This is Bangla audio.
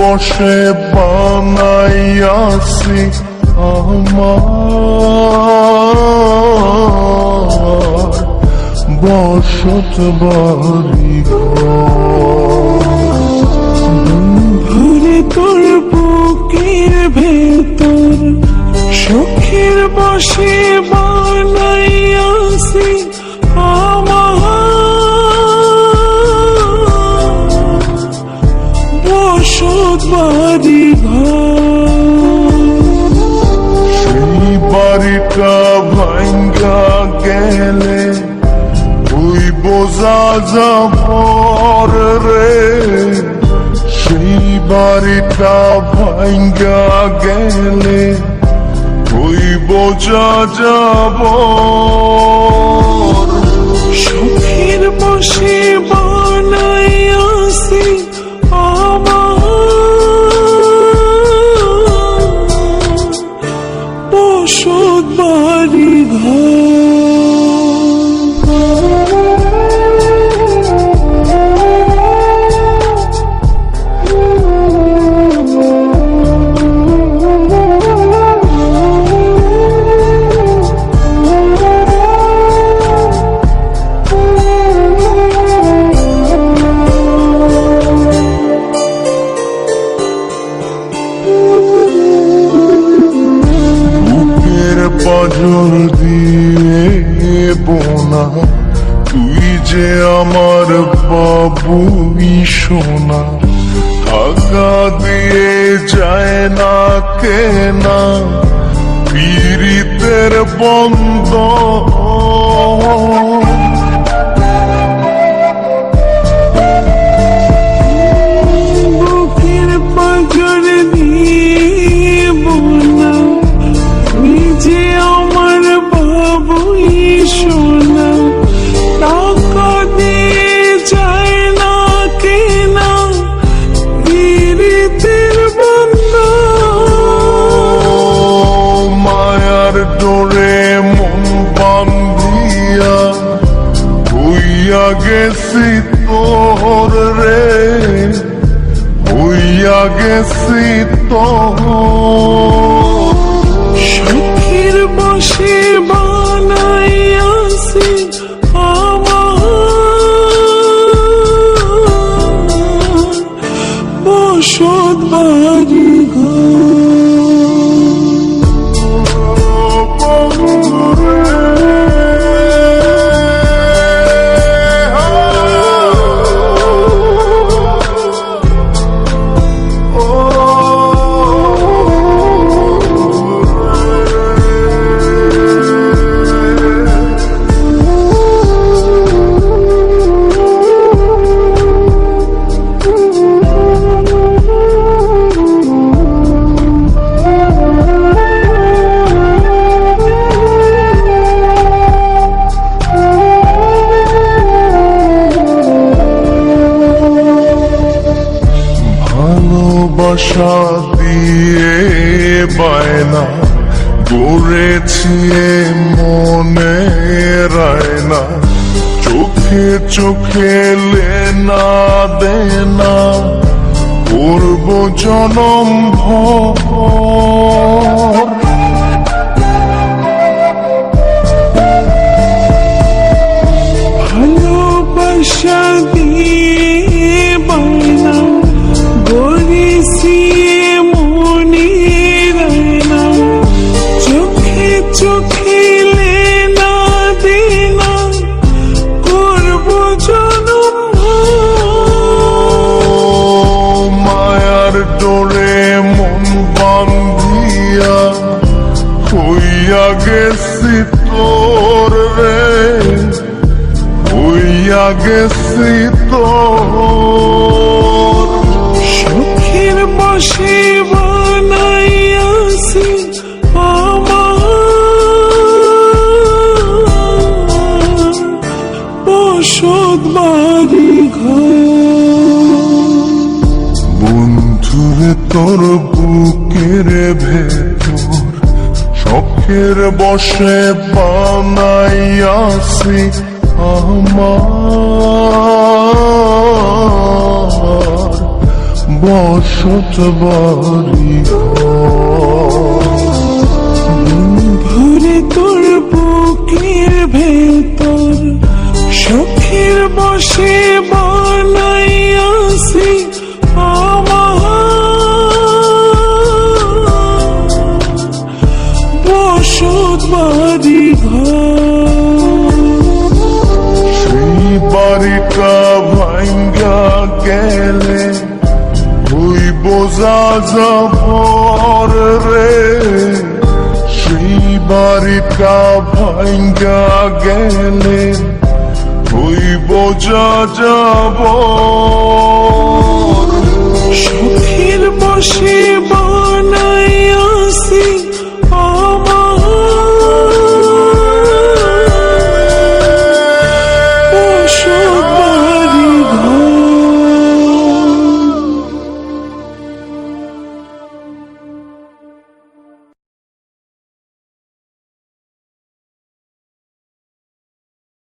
বসে বানাইয়াছি আমার। বসত বাড়ি ভরে তোর বুকের ভেতর সখের বসে ওই বোঝা যাব রে। সেই বাড়িটা ভাঙ্গা গেলে ওই বোঝা যাব সুখের বসে বানাইয়াছি আমার। বসত বাড়ি বুকের পাজর দিয়ে বোনা তুই যে আমার বাবুই সোনা। টাকা দিয়ে যায় না কেনা। পীড়িতের বন্ধ ডোরে মন বান্ধিয়া, হইয়া গেছি তোর রে। হইয়া গেছি তোর সুখের বসে বানাইয়াছি আমার। বাড়ি ভালোবাসা মনে রায় না। চোখে চোখে লেনা দেনা করব জনম ভালোবাসা দিয়ে গেছি তোর সুখের বসে বানাইয়াছি আমার। বসত বাড়ি বন্ধুরে তোর বুকের ভেতর শখের বসে বানাইয়াছি আমার বসত বাড়ি তোর বুকের ভেতর সখীর বসে বানাইয়াছি আমার। বসত বাড়ি ঘর। গেলে ওই বোঝা যাবর রে। সেই বাড়িটা ভাঙ্গা গেলে ওই বোঝা যাব সখীর